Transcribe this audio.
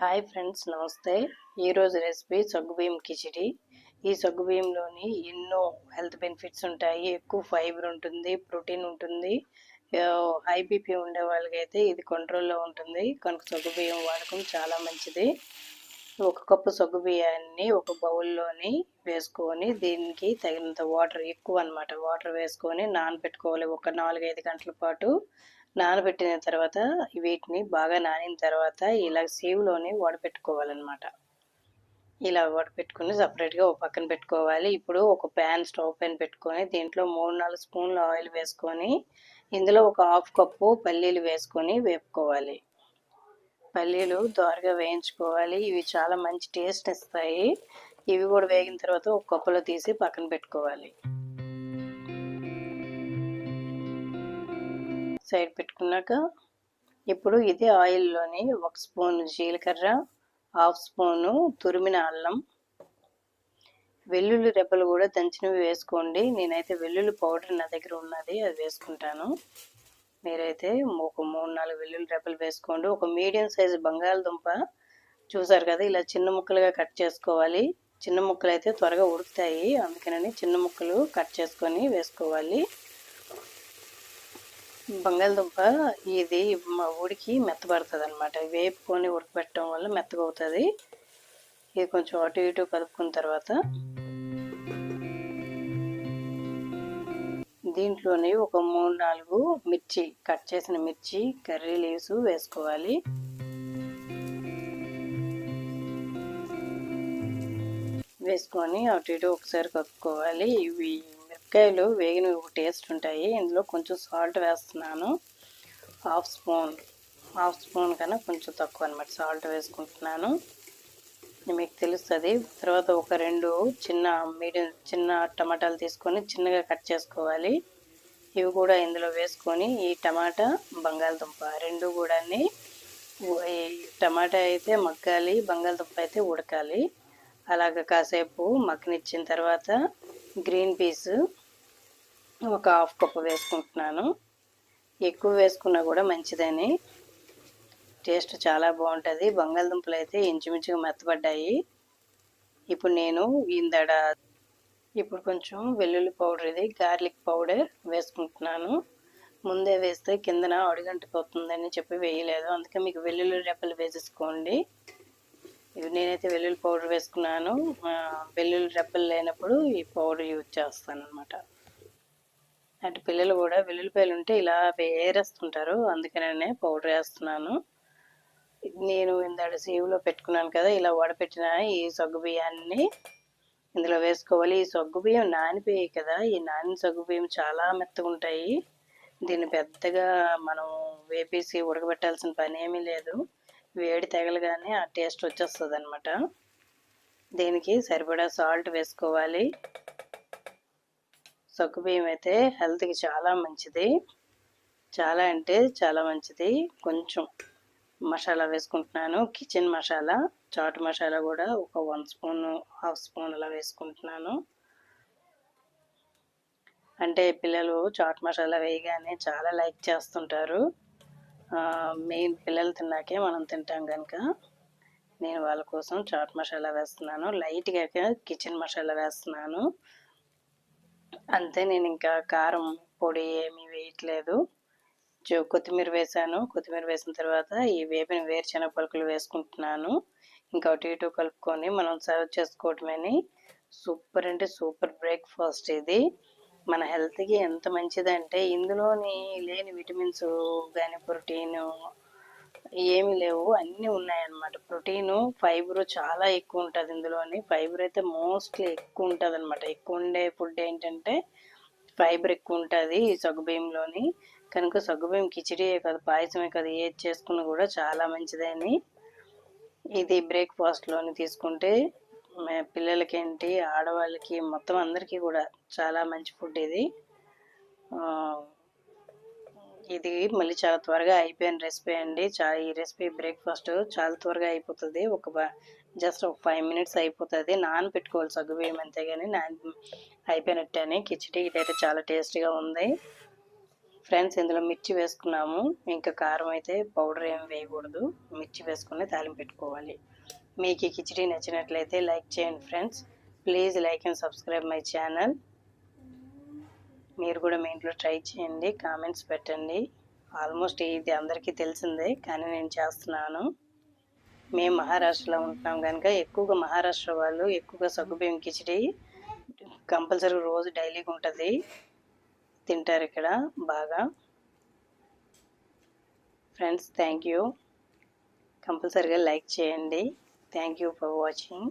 Hi friends నమస్తే. ఈరోజు recipe సగ్గుబియ్యం కిచిడి. ఈ సగ్గుబియ్యంలోని ఎన్నో హెల్త్ బెనిఫిట్స్ ఉంటాయి. ఎక్కువ ఫైబర్ ఉంటుంది ప్రోటీన్ ఉంటుంది. హై బీపీ ఉండే వాళ్ళకైతే ఇది కంట్రోల్లో ఉంటుంది. కనుక సగ్గుబియ్యం వాడకం చాలా మంచిది. ఒక కప్పు సగ్గుబియ్యాన్ని ఒక బౌల్లోని వేసుకొని దీనికి తగినంత వాటర్ ఎక్కువ అనమాట వాటర్ వేసుకొని నానబెట్టుకోవాలి. ఒక నాలుగైదు గంటల పాటు నానబెట్టిన తర్వాత వీటిని బాగా నానిన తర్వాత ఇలా సేవ్లోనే వడపెట్టుకోవాలన్నమాట. ఇలా వడపెట్టుకుని సపరేట్గా ఒక పక్కన పెట్టుకోవాలి. ఇప్పుడు ఒక ప్యాన్ స్టవ్ పైన పెట్టుకొని దీంట్లో మూడు నాలుగు స్పూన్లు ఆయిల్ వేసుకొని ఇందులో ఒక హాఫ్ కప్పు పల్లీలు వేసుకొని వేపుకోవాలి. పల్లీలు దోరగా వేయించుకోవాలి. ఇవి చాలా మంచి టేస్ట్ ఇస్తాయి. ఇవి కూడా వేగిన తర్వాత ఒక కప్పులో తీసి పక్కన పెట్టుకోవాలి. సైడ్ పెట్టుకున్నాక ఇప్పుడు ఇదే ఆయిల్లోని ఒక స్పూన్ జీలకర్ర హాఫ్ స్పూను తురిమిన అల్లం. వెల్లుల్లి రెబ్బలు కూడా దంచినవి వేసుకోండి. నేనైతే వెల్లుల్లి పౌడర్ నా దగ్గర ఉన్నది అది వేసుకుంటాను. మీరైతే ఒక మూడు నాలుగు వెల్లుల్లి రెబ్బలు వేసుకోండి. ఒక మీడియం సైజు బంగాళదుంప చూసారు కదా ఇలా చిన్న ముక్కలుగా కట్ చేసుకోవాలి. చిన్న ముక్కలు అయితే త్వరగా ఉడుకుతాయి అందుకని చిన్న ముక్కలు కట్ చేసుకొని వేసుకోవాలి. బంగాళదుంప ఇది మా ఉడికి మెత్తబడుతుంది అనమాట వేపుకొని ఉడకబెట్టడం వల్ల మెత్తగా అవుతుంది ఇది కొంచెం అటు ఇటు కలుపుకున్న తర్వాత దీంట్లోనే ఒక మూడు నాలుగు మిర్చి కట్ చేసిన మిర్చి కర్రీ లీవ్స్ వేసుకోవాలి. వేసుకొని అటు ఇటు ఒకసారి కలుపుకోవాలి ఇవి మిరపకాయలు వేగినవి ఒక టేస్ట్ ఉంటాయి. ఇందులో కొంచెం సాల్ట్ వేస్తున్నాను. హాఫ్ స్పూన్ హాఫ్ స్పూన్ కన్నా కొంచెం తక్కువ అనమాట సాల్ట్ వేసుకుంటున్నాను. మీకు తెలుస్తుంది. తర్వాత ఒక రెండు చిన్న మీడియం చిన్న టమాటాలు తీసుకొని చిన్నగా కట్ చేసుకోవాలి. ఇవి కూడా ఇందులో వేసుకొని ఈ టమాటా బంగాళదుంప రెండు కూడా టమాటా అయితే మగ్గాలి బంగాళదుంప అయితే ఉడకాలి. అలాగ కాసేపు మగ్గనిచ్చిన తర్వాత గ్రీన్ పీస్ ఒక హాఫ్ కప్ వేసుకుంటున్నాను. ఎక్కువ వేసుకున్నా కూడా మంచిదని. టేస్ట్ చాలా బాగుంటుంది. బంగాళదుంపలు అయితే ఇంచుమించుగా మెత్తబడ్డాయి. ఇప్పుడు నేను ఇందడ ఇప్పుడు కొంచెం వెల్లుల్లి పౌడర్ ఇది గార్లిక్ పౌడర్ వేసుకుంటున్నాను. ముందే వేస్తే కిందన అడుగంటిపోతుందని చెప్పి వేయలేదు. అందుకే మీకు వెల్లుల్లి రెప్పలు వేసేసుకోండి. ఇది నేనైతే వెల్లుల్లి పౌడర్ వేసుకున్నాను. వెల్లుల్లి రెప్పలు లేనప్పుడు ఈ పౌడర్ యూజ్ చేస్తాను అనమాట అటు పిల్లలు కూడా వెల్లుల్లిపాయలు ఉంటే ఇలా వేరేస్తుంటారు. అందుకనే పౌడర్ వేస్తున్నాను. నేను ఇందాడ సీవులో పెట్టుకున్నాను కదా ఇలా వడపెట్టిన ఈ సగ్గు బియ్యాన్ని ఇందులో వేసుకోవాలి. ఈ సగ్గు బియ్యం నానిపోయాయి కదా ఈ నాని సగ్గు బియ్యం చాలా మెత్తగా ఉంటాయి. దీన్ని పెద్దగా మనం వేపేసి ఉడకబెట్టాల్సిన పని ఏమీ లేదు. వేడి తగలగానే ఆ టేస్ట్ వచ్చేస్తుంది అనమాట దీనికి సరిపడా సాల్ట్ వేసుకోవాలి. బియ్యం అయితే హెల్త్కి చాలా మంచిది. చాలా అంటే చాలా మంచిది. కొంచెం మసాలా వేసుకుంటున్నాను. కిచెన్ మసాలా చాట్ మసాలా కూడా ఒక వన్ స్పూన్ హాఫ్ స్పూన్ అలా వేసుకుంటున్నాను. అంటే పిల్లలు చాట్ మసాలా వేయగానే చాలా లైక్ చేస్తుంటారు. మెయిన్ పిల్లలు తిన్నాకే మనం తింటాం కనుక నేను వాళ్ళ కోసం చాట్ మసాలా వేస్తున్నాను. లైట్గా కిచెన్ మసాలా వేస్తున్నాను. అంతే నేను ఇంకా కారం పొడి ఏమీ వేయట్లేదు. కొత్తిమీర వేసాను. కొత్తిమీర వేసిన తర్వాత ఈ వేపిన వేరుశనగ పలుకులు వేసుకుంటున్నాను. ఇంకా అటు ఇటు కలుపుకొని మనం సర్వ్ చేసుకోవటమని. సూపర్ అంటే సూపర్ బ్రేక్ఫాస్ట్ ఇది. మన హెల్త్కి ఎంత మంచిదంటే ఇందులోని లేని విటమిన్స్ కానీ ప్రోటీన్ ఏమి లేవు. అన్నీ ఉన్నాయన్నమాట. ప్రోటీను ఫైబర్ చాలా ఎక్కువ ఉంటుంది ఇందులోని. ఫైబర్ అయితే మోస్ట్లీ ఎక్కువ ఉంటుంది అనమాట ఎక్కువ ఉండే ఫుడ్ ఏంటంటే ఫైబర్ ఎక్కువ ఉంటుంది ఈ సగ్గుబియ్యంలోని. కనుక సగ్గుబియ్యం కిచిడియే కాదు పాయసమే కాదు ఏది చేసుకున్నా కూడా చాలా మంచిదని. ఇది బ్రేక్ఫాస్ట్లోని తీసుకుంటే పిల్లలకి ఏంటి ఆడవాళ్ళకి మొత్తం అందరికీ కూడా చాలా మంచి ఫుడ్ ఇది. ఇది మళ్ళీ చాలా త్వరగా అయిపోయిన రెసిపీ అండి. చాలా ఈ రెసిపీ బ్రేక్ఫాస్ట్ చాలా త్వరగా అయిపోతుంది. ఒక జస్ట్ ఒక ఫైవ్ మినిట్స్ అయిపోతుంది. నాన్ పెట్టుకోవాలి సగ్గుబియ్యం అంతే కానీ నాన్ అయిపోయినట్టే కిచిడి ఇదైతే చాలా టేస్టీగా ఉంది. ఫ్రెండ్స్ ఇందులో మిర్చి వేసుకున్నాము. ఇంకా కారం అయితే పౌడర్ ఏం వేయకూడదు. మిర్చి వేసుకుని తాలింపు పెట్టుకోవాలి. మీకు ఈ కిచడీ నచ్చినట్లయితే లైక్ చేయండి friends please like and subscribe my channel మీరు కూడా మీ ఇంట్లో ట్రై చేయండి కామెంట్స్ పెట్టండి. ఆల్మోస్ట్ ఇది అందరికీ తెలిసిందే కానీ నేను చేస్తున్నాను. మేము మహారాష్ట్రలో ఉంటున్నాం కనుక ఎక్కువగా మహారాష్ట్ర వాళ్ళు ఎక్కువగా సగ్గుబియ్యం కిచడీ కంపల్సరీ రోజు డైలీగా ఉంటుంది. తింటారు ఇక్కడ బాగా. ఫ్రెండ్స్ థ్యాంక్ యూ కంపల్సరీగా లైక్ చేయండి. Thank you for watching